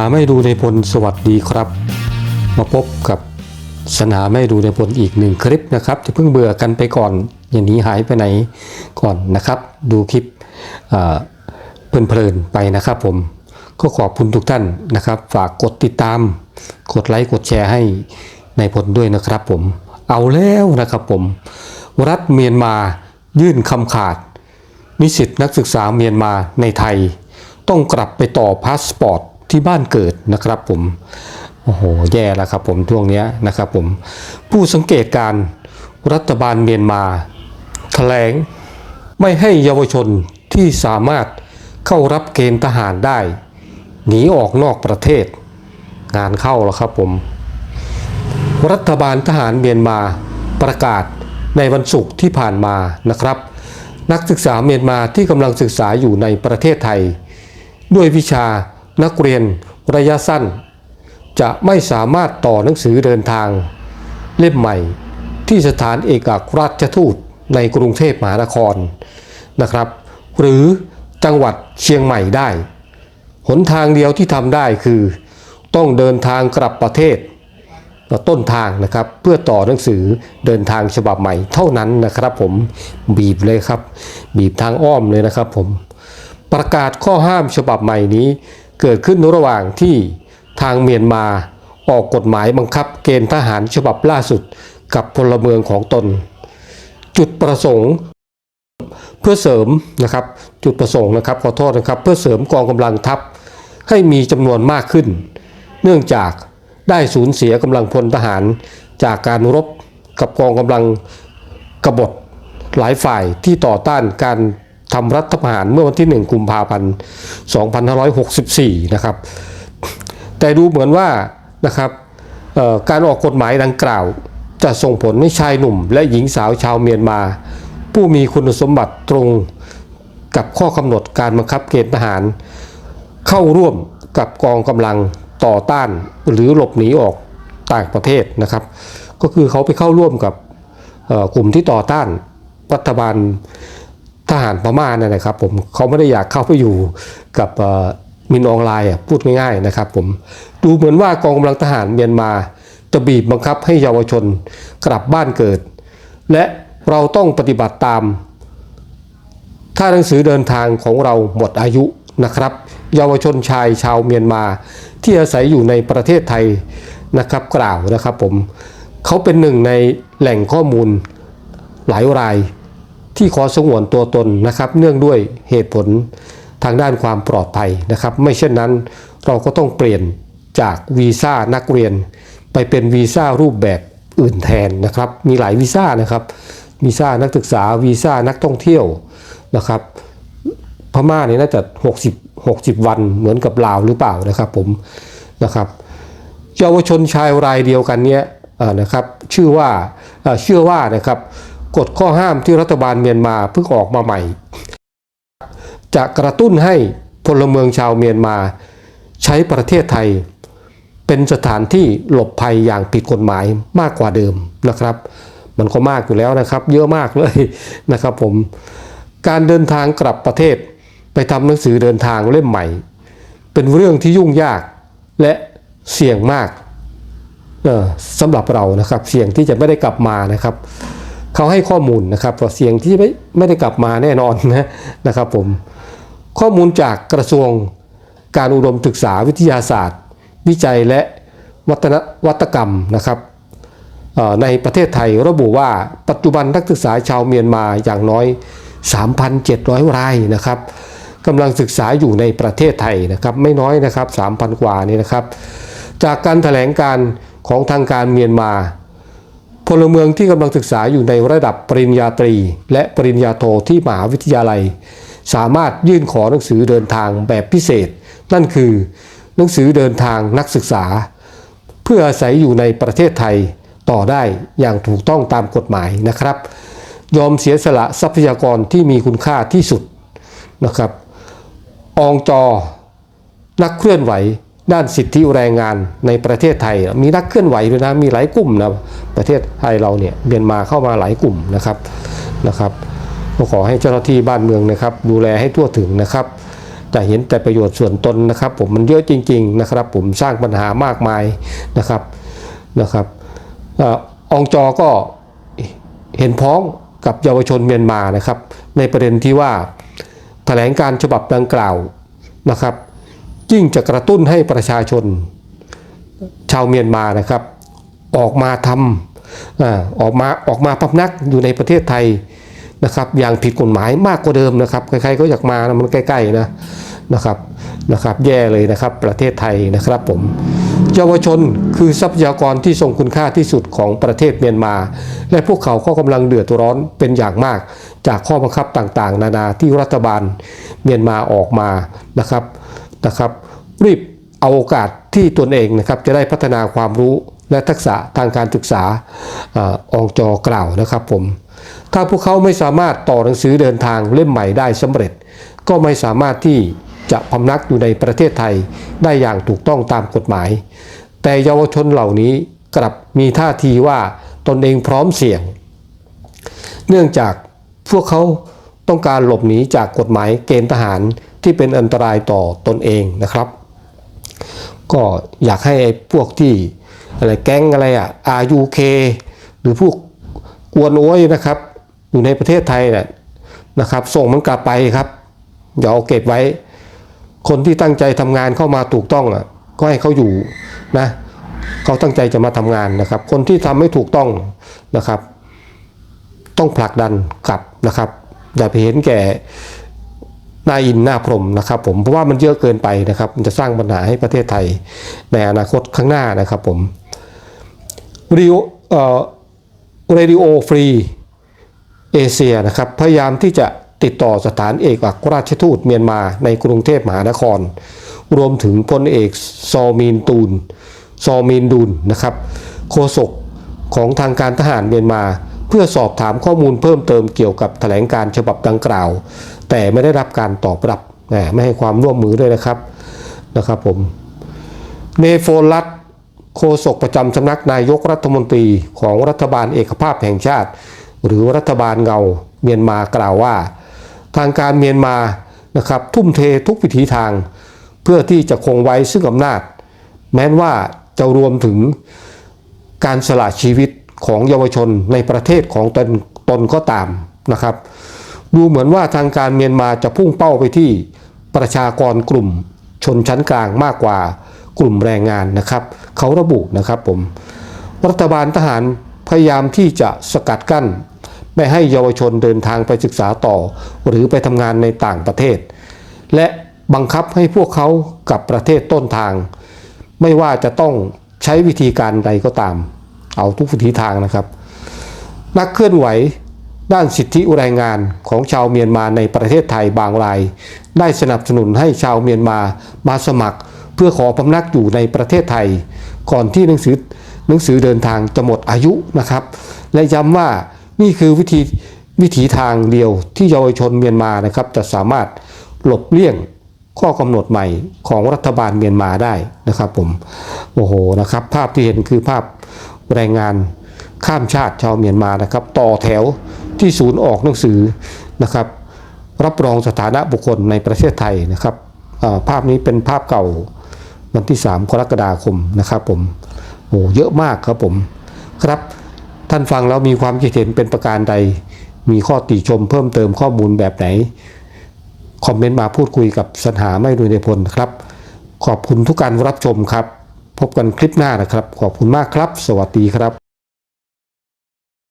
สนาไม่ดูในพลสวัสดีครับ มาพบกับสนาไม่ดูในพลอีกหนึ่งคลิปนะครับที่เพิ่งเบื่อกันไปก่อน อย่างนี้หายไปไหนก่อนนะครับ ดูคลิปเอ่อเพลินๆไปนะครับผมก็ขอบคุณทุกท่านนะครับ ฝากกดติดตาม กดไลค์กดแชร์ให้ในพลด้วยนะครับผมเอาแล้วนะครับผม รัฐเมียนมายื่นคำขาด นิสิตนักศึกษาเมียนมาในไทย ต้องกลับไปต่อพาสปอร์ต ที่บ้านเกิดนะครับผมโอ้โหแย่แล้วครับผมช่วงนี้นะครับผมผู้สังเกตการรัฐบาลเมียนมาแถลง ไม่ให้เยาวชนที่สามารถเข้ารับเกณฑ์ทหารได้ หนีออกนอกประเทศ งานเข้าแล้วครับผม รัฐบาลทหารเมียนมาประกาศในวันศุกร์ที่ผ่านมานะครับ นักศึกษาเมียนมาที่กำลังศึกษาอยู่ในประเทศไทย ด้วยวิชา นักเรียนระยะสั้น จะไม่สามารถต่อหนังสือเดินทาง เล่มใหม่ที่สถานเอกอัครราชทูตในกรุงเทพมหานครนะครับ หรือจังหวัดเชียงใหม่ได้ หนทางเดียวที่ทำได้คือ ต้องเดินทางกลับประเทศต้นทางนะครับเพื่อต่อหนังสือเดินทางฉบับใหม่เท่านั้นนะครับผมบีบเลยครับ บีบทางอ้อมเลยนะครับผมประกาศข้อห้ามฉบับใหม่นี้ เกิดขึ้นระหว่างที่ทางเมียนมาออกกฎหมายบังคับเกณฑ์ทหารฉบับล่าสุดกับพลเมืองของตน จุดประสงค์เพื่อเสริมนะครับจุดประสงค์นะครับขอโทษนะครับเพื่อเสริมกองกำลังทัพให้มีจำนวนมากขึ้น เนื่องจากได้สูญเสียกำลังพลทหารจากการรบกับกองกำลังกบฏหลายฝ่ายที่ต่อต้านการ ทำรัฐประหารเมื่อวันที่ 1 กุมภาพันธ์ 2564 นะครับ แต่ดูเหมือนว่านะครับการออกกฎหมายดังกล่าว จะส่งผลให้ชายหนุ่ม และหญิงสาวชาวเมียนมา ผู้มีคุณสมบัติตรงกับข้อกำหนดการบังคับเกณฑ์ทหาร เข้าร่วมกับกองกำลังต่อต้านหรือหลบหนีออกต่างประเทศนะครับ ก็คือเขาไปเข้าร่วมกับกลุ่มที่ต่อต้านรัฐบาล ทหารพม่าเนี่ยนะครับผมเขาไม่ได้อยากเข้าไปอยู่กับมินออนไลน์อะพูดง่ายๆนะครับผมดูเหมือนว่ากองกำลังทหารเมียนมา จะบีบบังคับให้เยาวชนกลับบ้านเกิด และเราต้องปฏิบัติตาม ถ้าหนังสือเดินทางของเราหมดอายุนะครับ เยาวชนชายชาวเมียนมา ที่อาศัยอยู่ในประเทศไทยนะครับกล่าวนะครับผมเขาเป็นหนึ่งในแหล่งข้อมูลหลายราย ที่ขอสงวนตัวตนนะครับ เนื่องด้วยเหตุผลทางด้านความปลอดภัยนะครับ ไม่เช่นนั้นเราก็ต้องเปลี่ยนจากวีซ่านักเรียน ไปเป็นวีซ่ารูปแบบอื่นแทนนะครับ มีหลายวีซ่านะครับวีซ่านักศึกษาวีซ่านักท่องเที่ยวนะครับพม่าเนี่ยน่าจะ 60 60 วันเหมือนกับลาวหรือเปล่านะครับผมนะครับเยาวชนชายรายเดียวกันเนี้ยนะครับชื่อว่าเชื่อว่านะครับ กฎข้อห้ามที่รัฐบาลเมียนมาเพิ่งออกมาใหม่ จะกระตุ้นให้พลเมืองชาวเมียนมา ใช้ประเทศไทย เป็นสถานที่หลบภัยอย่างผิดกฎหมายมากกว่าเดิมนะครับ มันก็มากอยู่แล้วนะครับ เยอะมากเลยนะครับผมการเดินทางกลับประเทศไปทำหนังสือเดินทางเล่มใหม่ เป็นเรื่องที่ยุ่งยากและเสี่ยงมากสำหรับเรานะครับ เสี่ยงที่จะไม่ได้กลับมานะครับ เขาให้ข้อมูลนะครับว่าเสียงที่ไม่ไม่ได้กลับมาแน่นอนนะนะครับผมข้อมูลจากกระทรวงการอุดมศึกษาวิทยาศาสตร์ วิจัยและวัฒนวัตกรรมนะครับในประเทศไทยระบุว่าปัจจุบันนักศึกษาชาวเมียนมาอย่างน้อย 3,700 รายนะครับกำลังศึกษาอยู่ในประเทศไทยนะครับไม่น้อยนะครับ 3,000 กว่านี่นะครับ จากการแถลงการของทางการเมียนมา พลเมืองที่กำลังศึกษาอยู่ในระดับปริญญาตรี และปริญญาโทที่มหาวิทยาลัย สามารถยื่นขอหนังสือเดินทางแบบพิเศษ นั่นคือ หนังสือเดินทางนักศึกษา เพื่ออาศัยอยู่ในประเทศไทยต่อได้อย่างถูกต้องตามกฎหมายนะครับ ยอมเสียสละทรัพยากรที่มีคุณค่าที่สุดนะครับ องจอ นักเคลื่อนไหว ด้านสิทธิแรงงานในประเทศไทย มีนักเคลื่อนไหวด้วยนะมีหลายกลุ่มนะประเทศไทยเราเนี่ยเมียนมาเข้ามาหลายกลุ่มนะครับนะครับก็ขอให้เจ้าหน้าที่บ้านเมืองนะครับ ดูแลให้ทั่วถึงนะครับจะเห็นแต่ประโยชน์ส่วนตนนะครับ ผมมันเยอะจริง ๆนะครับ ผมสร้างปัญหามากมายนะครับนะครับออองจอก็เห็นพ้องกับเยาวชนเมียนมานะครับ ในประเด็นที่ว่าแถลงการฉบับดังกล่าวนะครับ ยิ่งจะกระตุ้นให้ประชาชนชาวเมียนมานะครับ ออกมาทำอออกมาออกมาพำนักอยู่ในประเทศไทยนะครับ อย่างผิดกฎหมายมากกว่าเดิมนะครับใครๆก็อยากมานะมันใกล้ๆนะนะครับนะครับ แย่เลยนะครับประเทศไทยนะครับผมเยาวชนคือทรัพยากรที่ทรงคุณค่าที่สุดของประเทศเมียนมา และพวกเขาก็กำลังเดือดร้อนเป็นอย่างมาก จากข้อบังคับต่างๆ นานาที่รัฐบาลเมียนมาออกมานะครับ นะครับรีบเอาโอกาสที่ตนเองนะครับจะได้พัฒนาความรู้และทักษะทางการศึกษาออองจอกล่าวนะครับผม ถ้าพวกเขาไม่สามารถต่อหนังสือเดินทางเล่มใหม่ได้สำเร็จ ก็ไม่สามารถที่จะพำนักอยู่ในประเทศไทยได้อย่างถูกต้องตามกฎหมาย แต่เยาวชนเหล่านี้กลับมีท่าทีว่าตนเองพร้อมเสี่ยง เนื่องจากพวกเขาต้องการหลบหนีจากกฎหมายเกณฑ์ทหาร ที่เป็นอันตรายต่อตนเองนะครับ ก็อยากให้ไอ้พวกที่อะไรแก๊งอะไรอะ RUK หรือพวกกวนโอ้ยนะครับ อยู่ในประเทศไทยน่ะนะครับ ส่งมันกลับไปครับอย่าเอาเก็บไว้ คนที่ตั้งใจทำงานเข้ามาถูกต้องอะก็ให้เขาอยู่นะเขาตั้งใจจะมาทำงานนะครับ คนที่ทำไม่ถูกต้องนะครับ ต้องผลักดันกลับนะครับ อย่าไปเห็นแก่ หน้าอินหน้าพรมนะครับผมเพราะว่ามันเยอะเกินไปนะครับ มันจะสร้างปัญหาให้ประเทศไทยในอนาคตข้างหน้านะครับผมรีโอเอ่อเรดิโอฟรีเอเชียนะครับพยายามที่จะติดต่อสถานเอกอัครราชทูตเมียนมาในกรุงเทพมหานคร รวมถึงพลเอกซอมีนตูนซอมีนดูนนะครับโฆษกของทางการทหารเมียนมา เพื่อสอบถามข้อมูลเพิ่มเติมเกี่ยวกับแถลงการฉบับดังกล่าว แต่ไม่ได้รับการตอบรับไม่ให้ความร่วมมือด้วยนะครับนะครับผมเนโฟลัตโฆษกประจำสำนักนายกรัฐมนตรีของรัฐบาลเอกภาพแห่งชาติ หรือรัฐบาลเงาเมียนมากล่าวว่า ทางการเมียนมานะครับทุ่มเททุกวิถีทาง เพื่อที่จะคงไว้ซึ่งอำนาจ แม้นว่าจะรวมถึงการสละชีวิตของเยาวชนในประเทศของตนตนก็ตามนะครับ ดูเหมือนว่าทางการเมียนมาจะพุ่งเป้าไปที่ประชากรกลุ่มชนชั้นกลางมากกว่ากลุ่มแรงงานนะครับ เขาระบุนะครับผม รัฐบาลทหารพยายามที่จะสกัดกั้น ไม่ให้เยาวชนเดินทางไปศึกษาต่อ หรือไปทำงานในต่างประเทศ และบังคับให้พวกเขากับประเทศต้นทาง ไม่ว่าจะต้องใช้วิธีการใดก็ตาม เอาทุกวิธีทางนะครับ นักเคลื่อนไหว ด้านสิทธิแรงงานของชาวเมียนมาในประเทศไทยบางราย ได้สนับสนุนให้ชาวเมียนมามาสมัคร เพื่อขอพำนักอยู่ในประเทศไทย ก่อนที่หนังสือหนังสือเดินทางจะหมดอายุนะครับ และย้ำว่านี่คือวิธีวิถีทางเดียวที่เยาวชนเมียนมานะครับ จะสามารถหลบเลี่ยงข้อกำหนดใหม่ของรัฐบาลเมียนมาได้นะครับผมโอ้โหนะครับ ภาพที่เห็นคือภาพแรงงานข้ามชาติชาวเมียนมานะครับ ต่อแถว ที่ศูนย์ออกหนังสือนะครับ รับรองสถานะบุคคลในประเทศไทยนะครับภาพนี้เป็นภาพเก่าวันที่ 3 กรกฎาคมนะครับผมโอ้เยอะมากครับผมครับท่านฟังแล้วมีความคิดเห็นเป็นประการใด มีข้อติชมเพิ่มเติมข้อมูลแบบไหน คอมเมนต์มาพูดคุยกับสัญหาไม่ดูในพลครับ ขอบคุณทุกการรับชมครับ พบกันคลิปหน้านะครับ ขอบคุณมากครับ สวัสดีครับ